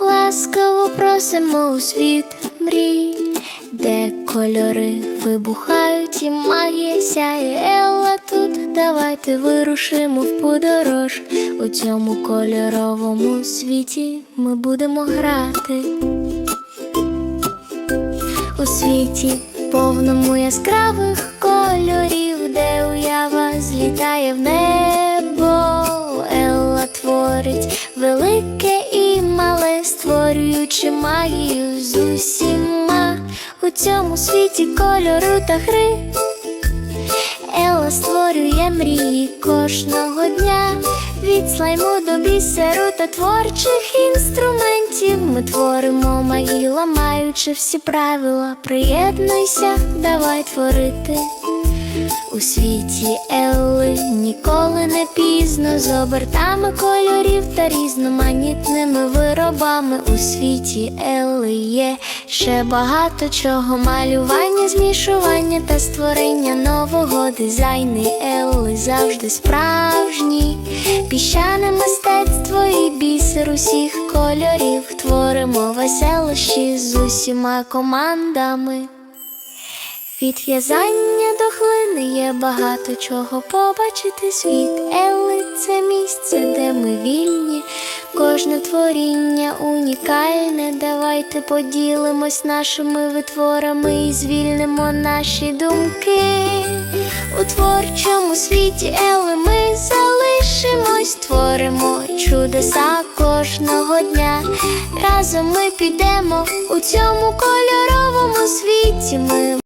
Ласкаво просимо у світ мрій, де кольори вибухають і магія сяє. Давайте вирушимо в подорож. У цьому кольоровому світі ми будемо грати. У світі повному яскравих кольорів, де уява злітає в небо, Елла творить велике і мале, створюючи магію з усіма у цьому світі кольору та гри. Елла створює мрії кожного дня. Від слайму до бісеру та творчих інструментів ми творимо магію, ламаючи всі правила. Приєднуйся, давай творити. У світі Елли ніколи не пізно з обертами кольорів та різноманітними виробами. У світі Елли є ще багато чого. Малювання, змішування та створення нового дизайни Елли завжди справжні. Піщане мистецтво і бісер усіх кольорів. Творимо веселощі з усіма командами. Від в'язання до глини є багато чого побачити світ. Елли це місце, де ми. Кожне творіння унікальне. Давайте поділимось нашими витворами і звільнимо наші думки. У творчому світі Елли ми залишимось, творимо чудеса кожного дня. Разом ми підемо у цьому кольору